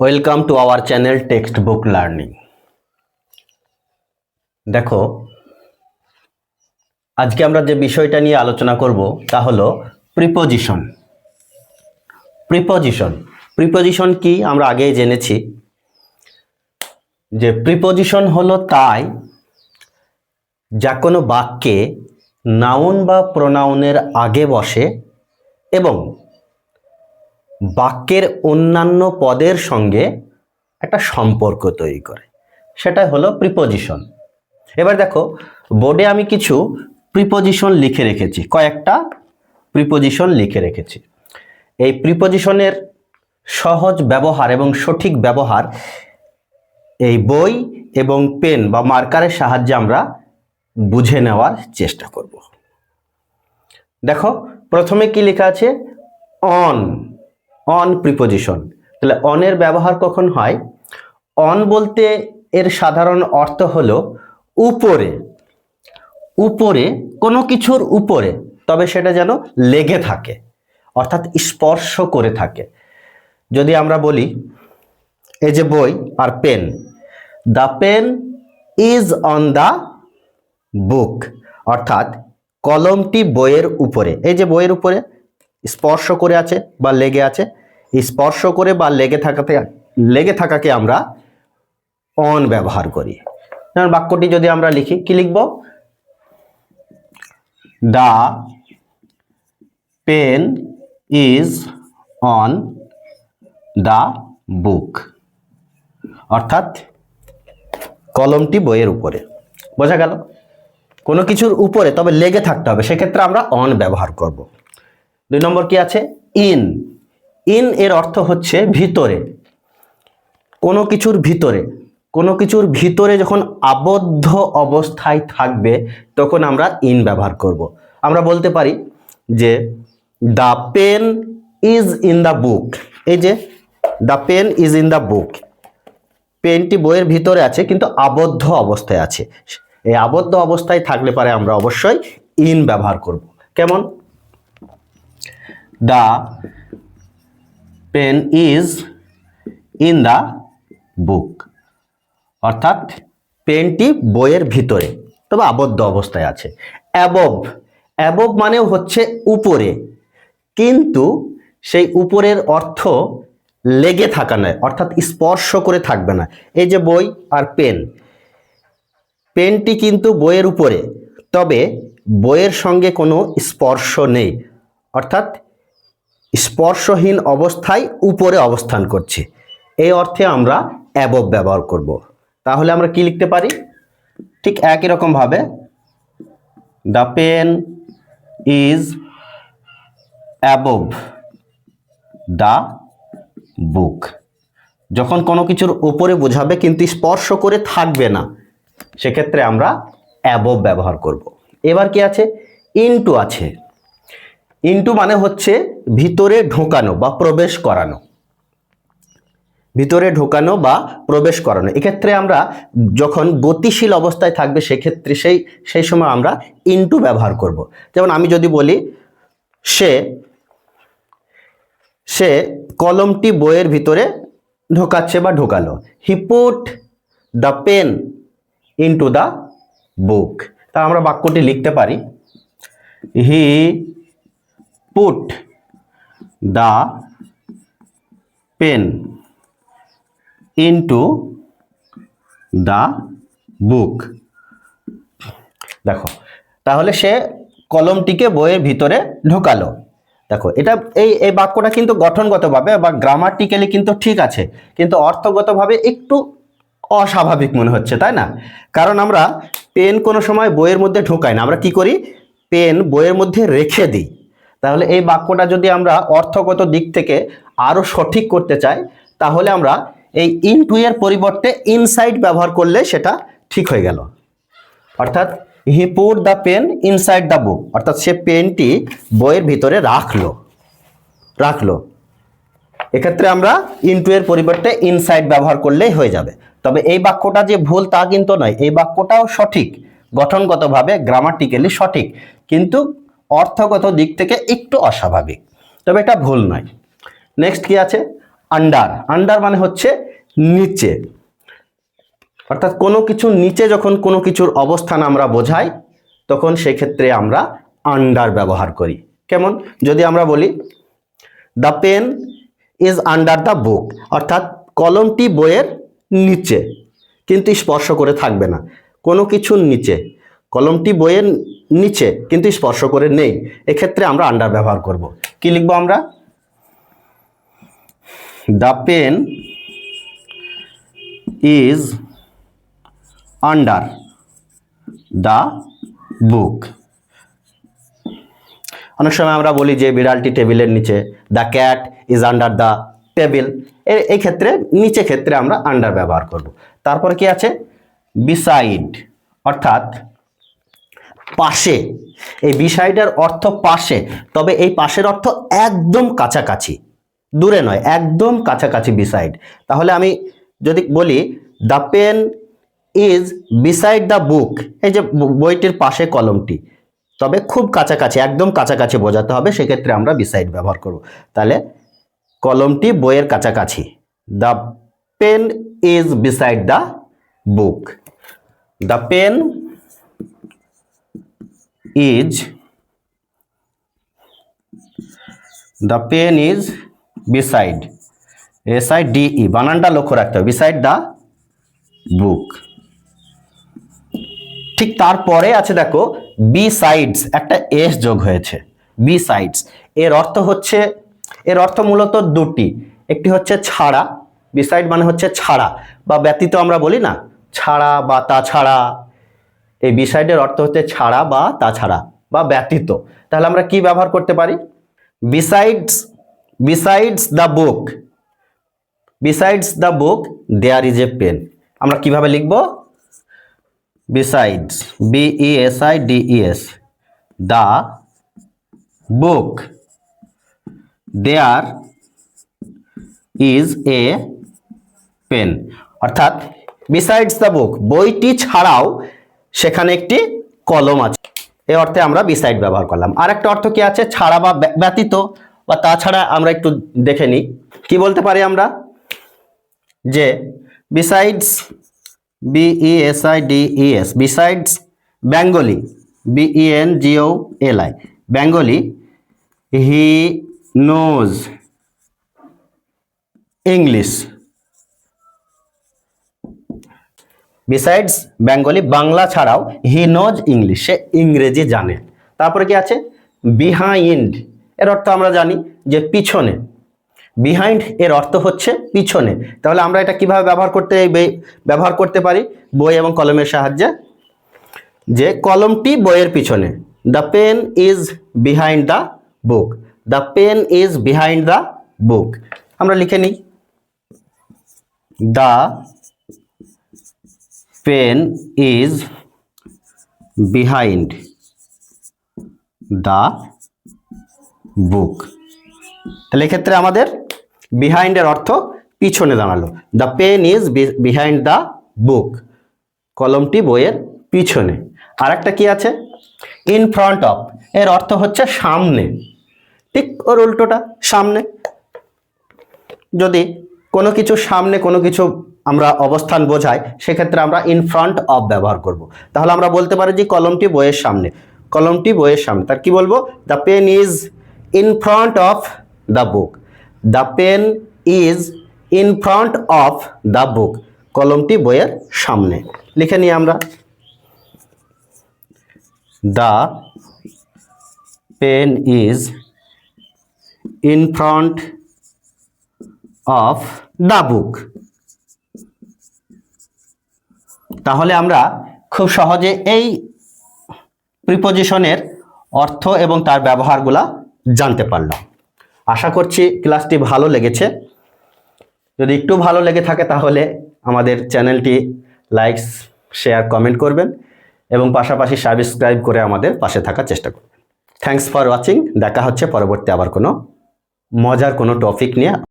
Welcome to our channel text book learning দেখো, আজকে আমরা যে বিষয়টা নিয়ে আলোচনা করব, তা হলো প্রিপোজিশন প্রিপোজিশন প্রিপোজিশন কি? আমরা আগেই জেনেছি যে প্রিপোজিশন হলো তাই যা কোনো বাক্যে নাউন বা প্রোনাউনের আগে বসে এবং বাক্যের অন্যান্য পদের সঙ্গে একটা সম্পর্ক তৈরি করে। সেটাই হলো প্রিপোজিশন এবার দেখো বোর্ডে আমি কিছু প্রিপোজিশন লিখে রেখেছি, কয়েকটা প্রিপোজিশন লিখে রেখেছি। এই প্রিপোজিশনের সহজ ব্যবহার এবং সঠিক ব্যবহার এই বই এবং পেন বা মার্কারের সাহায্যে আমরা বুঝে নেওয়ার চেষ্টা করব। দেখো, প্রথমে কি লেখা আছে? অন অন প্রিপোজিশন তাহলে অনের ব্যবহার কখন হয়? অন বলতে এর সাধারণ অর্থ হলো উপরে। উপরে, কোনো কিছুর উপরে, তবে সেটা যেন লেগে থাকে, অর্থাৎ স্পর্শ করে থাকে। যদি আমরা বলি, এই যে বই আর pen the pen is on the book অর্থাৎ কলমটি বইয়ের উপরে। এই যে বইয়ের উপরে স্পর্শ করে আছে বা লেগে আছে। স্পর্শ করে বা লেগে থাকাতে, লেগে থাকাকে আমরা অন ব্যবহার করি। যেমন বাক্যটি যদি আমরা লিখি, কি লিখব? The pen is on the book অর্থাৎ কলমটি বইয়ের উপরে। বোঝা গেল? কোনো কিছুর উপরে, তবে লেগে থাকতে হবে। সেক্ষেত্রে আমরা অন ব্যবহার করব। দুই নম্বর কি আছে? ইন। ইন এর অর্থ হচ্ছে ভিতরে। কোনো কিছুর ভিতরে। কোনো কিছুর ভিতরে যখন আবদ্ধ অবস্থায় থাকবে, তখন আমরা ইন ব্যবহার করব। আমরা বলতে পারি যে, the pen is in the book. এই যে, the pen is in the book. পেনটি বইয়ের ভিতরে আছে, কিন্তু আবদ্ধ অবস্থায় আছে। এই আবদ্ধ অবস্থায় থাকলে পারে আমরা অবশ্যই ইন ব্যবহার করব। কেমন? The pen is in the book অর্থাৎ পেনটি বইয়ের ভিতরে, তবে আবদ্ধ অবস্থায় আছে। অ্যাবভ অ্যাবভ মানেও হচ্ছে উপরে। কিন্তু সেই উপরের অর্থ লেগে থাকা নয়, অর্থাৎ স্পর্শ করে থাকবে না। এই যে বই আর পেন পেনটি কিন্তু বইয়ের উপরে, তবে বইয়ের সঙ্গে কোনো স্পর্শ নেই। অর্থাৎ স্পর্শহীন অবস্থায় উপরে অবস্থান করছে। এই অর্থে আমরা অ্যাবভ ব্যবহার করব। তাহলে আমরা কি লিখতে পারি? ঠিক একই রকমভাবে the pen is above the book যখন কোনো কিছুর ওপরে বোঝাবে কিন্তু স্পর্শ করে থাকবে না, সেক্ষেত্রে আমরা অ্যাবভ ব্যবহার করব। এবার কি আছে? ইনটু আছে। ইনটু মানে হচ্ছে ভিতরে ঢোকানো বা প্রবেশ করানো। ভিতরে ঢোকানো বা প্রবেশ করানো। এক্ষেত্রে আমরা যখন গতিশীল অবস্থায় থাকবে, সেক্ষেত্রে সেই সেই সময় আমরা ইনটু ব্যবহার করব। যেমন আমি যদি বলি, সে সে কলমটি বইয়ের ভিতরে ঢোকাচ্ছে বা ঢোকালো। He put the pen into the book তা আমরা বাক্যটি লিখতে পারি। He put the pen into the book দেখো, তাহলে সে কলমটিকে বইয়ের ভিতরে ঢোকালো। দেখো, এটা এই এই বাক্যটা কিন্তু গঠনগতভাবে বা গ্রামাটিক্যালি কিন্তু ঠিক আছে, কিন্তু অর্থগতভাবে একটু অস্বাভাবিক মনে হচ্ছে, তাই না? কারণ আমরা পেন কোনো সময় বইয়ের মধ্যে ঢোকাই না। আমরা কি করি? পেন বইয়ের মধ্যে রেখে দিই। তাহলে এই বাক্যটা যদি আমরা অর্থগত দিক থেকে আরও সঠিক করতে চাই, তাহলে আমরা এই ইনটু এর পরিবর্তে ইনসাইড ব্যবহার করলে সেটা ঠিক হয়ে গেল। অর্থাৎ he put the pen inside the book অর্থাৎ সে পেনটি বইয়ের ভিতরে রাখল রাখল। এক্ষেত্রে আমরা ইনটু এর পরিবর্তে ইনসাইড ব্যবহার করলেই হয়ে যাবে। তবে এই বাক্যটা যে ভুল তা কিন্তু নয়, এই বাক্যটাও সঠিক, গঠনগতভাবে গ্রামাটিক্যালি সঠিক। কিন্তু অর্থগত দিক থেকে একটু অস্বাভাবিক। তবে এটা ভুল নয়। নেক্সট কি আছে? আন্ডার আন্ডার মানে হচ্ছে নিচে। অর্থাৎ কোনো কিছু নিচে যখন কোনো কিছুর অবস্থান আমরা বোঝাই, তখন সেক্ষেত্রে আমরা আন্ডার ব্যবহার করি। কেমন? যদি আমরা বলি the pen is under the book অর্থাৎ কলমটি বইয়ের নিচে, কিন্তু স্পর্শ করে থাকবে না। কোনো কিছুর নিচে। কলমটি বইয়ের নিচে, কিন্তু স্পর্শ করে নেই। এক্ষেত্রে আমরা আন্ডার ব্যবহার করব। কি লিখব আমরা? The pen is under the book অনেক সময় আমরা বলি যে বিড়ালটি টেবিলের নিচে the cat is under the table এই ক্ষেত্রে নিচে ক্ষেত্রে আমরা আন্ডার ব্যবহার করব। তারপর কি আছে? বিসাইড অর্থাৎ পাশে। এই বিসাইডের অর্থ পাশে। তবে এই পাশের অর্থ একদম কাছাকাছি। দূরে নয়, একদম কাছাকাছি বিসাইড তাহলে আমি যদি বলি the pen is beside the book এই যে বইটির পাশে কলমটি। তবে খুব কাছাকাছি, একদম কাছাকাছি বোঝাতে হবে, সেক্ষেত্রে আমরা বিসাইড ব্যবহার করব। তাহলে কলমটি বইয়ের কাছাকাছি। The pen is beside the book the pen is the pen is beside S I D E বানানটা লক্ষ্য রাখতে হবে বিসাইড দ্য বুক ঠিক তারপরে আছে দেখো বি সাইডস একটা এস যোগ হয়েছে বি সাইডস এর অর্থ হচ্ছে, এর অর্থ মূলত দুটি, একটি হচ্ছে ছাড়া বিসাইড মানে হচ্ছে ছাড়া, বা ব্যতীত আমরা বলি না, ছাড়া বা তাছাড়া এই বিসাইডের অর্থ হচ্ছে ছাড়া বা তাছাড়া বা ব্যতীত। তাহলে আমরা কি ব্যবহার করতে পারি? Besides besides the book besides the book there is a pen আমরা কীভাবে লিখব? Besides e s the book, there is a pen. অর্থাৎ বিসাইডস দ্য বুক বইটি ছাড়াও সেখানে একটি কলম আছে। এ অর্থে আমরা বিসাইড ব্যবহার করলাম। আর একটা অর্থ কি আছে? ছাড়া বা ব্য- ব্যতীত। বা তাছাড়া আমরা একটু দেখে নিই। কি বলতে পারি আমরা? যে besides B E S I D E S besides Bengali B E N G O L I Bengali he knows English besides Bengali Bangla ছাড়াও হি নোজ ইংলিশ সে ইংরেজি জানে। তারপরে কি আছে? বিহাইন্ড এর অর্থ আমরা জানি যে পিছনে। বিহাইন্ড এর অর্থ হচ্ছে পিছনে। তাহলে আমরা এটা কীভাবে ব্যবহার করতে ব্যবহার করতে পারি? বই এবং কলমের সাহায্যে। যে কলমটি বইয়ের পিছনে। The pen is behind the book the pen is behind the book আমরা লিখে নিই। The pen is behind the book তাহলে এক্ষেত্রে আমাদের বিহাইন্ডের অর্থ পিছনে দাঁড়াল। The pen is behind the book কলমটি বইয়ের পিছনে। আর একটা কি আছে? ইন ফ্রন্ট অফ এর অর্থ হচ্ছে সামনে। ঠিক ওর উল্টোটা, সামনে। যদি কোনো কিছু সামনে, কোনো কিছু আমরা অবস্থান বোঝাই, সেক্ষেত্রে আমরা ইন ফ্রন্ট অফ ব্যবহার করব। তাহলে আমরা বলতে পারি যে কলমটি বইয়ের সামনে। কলমটি বইয়ের সামনে। তার কি বলব? The pen is in front of the book the pen is in front of the book কলমটি বইয়ের সামনে। লিখে নিই আমরা। The pen is in front of the book তাহলে আমরা খুব সহজে এই প্রিপোজিশনের অর্থ এবং তার ব্যবহারগুলা জানতে পারলাম। আশা করছি ক্লাসটি ভালো লেগেছে। যদি একটু ভালো লেগে থাকে তাহলে আমাদের চ্যানেলটি লাইক শেয়ার কমেন্ট করবেন এবং পাশাপাশি সাবস্ক্রাইব করে আমাদের পাশে থাকার চেষ্টা করবেন। থ্যাংকস ফর ওয়াচিং দেখা হচ্ছে পরবর্তী আবার কোনো মজার কোনো টপিক নিয়ে।